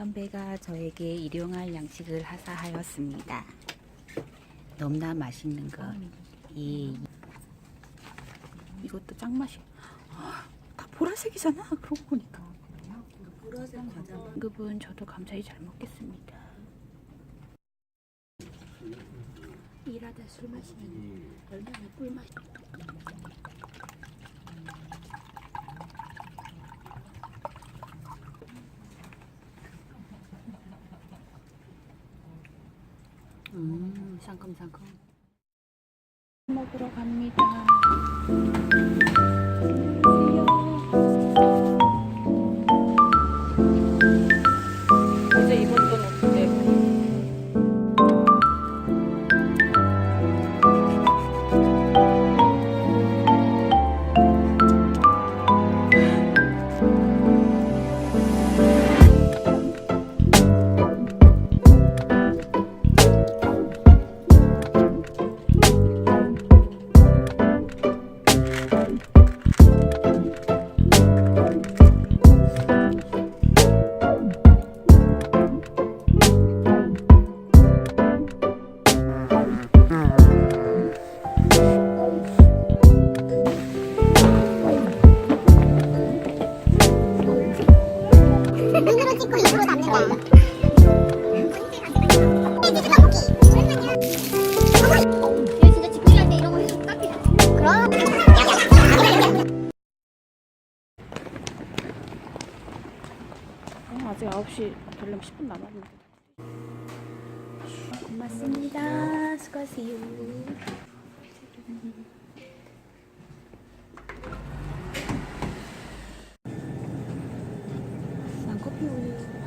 선배가 저에게 일용할 양식을 하사하였습니다. 너무나 맛있는 것. 이 이것도 짱 맛이야. 다 보라색이잖아. 그러고 보니까. 보라색 과자 급은 저도 감사히 잘 먹겠습니다. 일하다 술 마시면 얼마나 꿀맛. 음, 상큼상큼. 먹으러 갑니다. 12시 되려면 10분 남았는데 고맙습니다. 수고하세요. 난 커피 우유.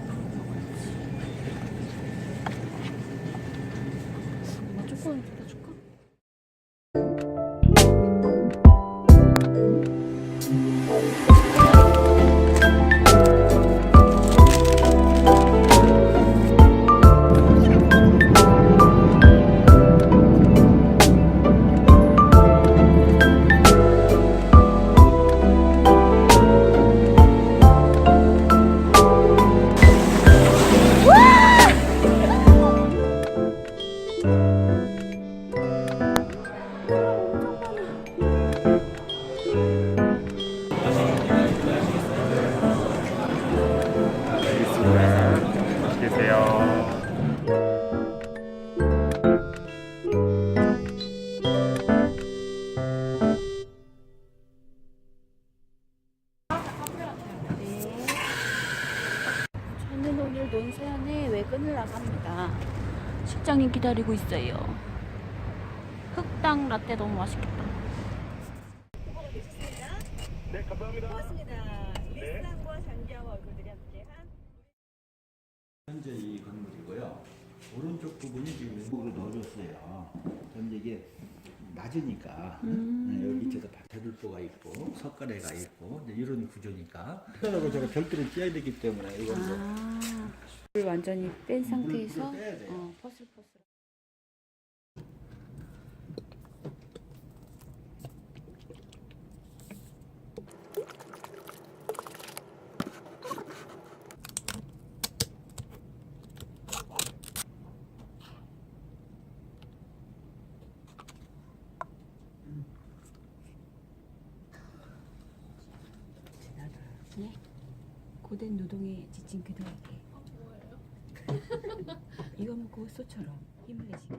외근을 나갑니다. 식장님 기다리고 있어요. 흑당 라떼 너무 맛있겠다. 현재 이 건물이고요. 오른쪽 부분이 지금 왼쪽으로 넣어줬어요. 그런데 이게 낮으니까. 네, 여기 밑에서 대들보가 있고 석가래가 있고 이제 이런 구조니까. 하고 제가 별도로 띄어야 되기 때문에 이건 좀 아, 물 완전히 뺀 상태에서? 물을 빼야 돼요. 어, 퍼슬퍼슬. 네. 고된 노동에 지친 그들에게 이거 먹고 소처럼 힘을 내시게.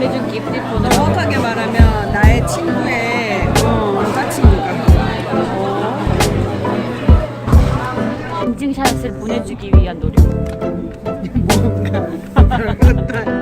보내준 기프트 보다 정확하게 말하면 나의 친구의 어, 남자친구가 어. 인증샷을 보내주기 위한 노력. 뭔가.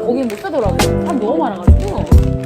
거기 못 쓰더라고요. 사람 너무 많아가지고.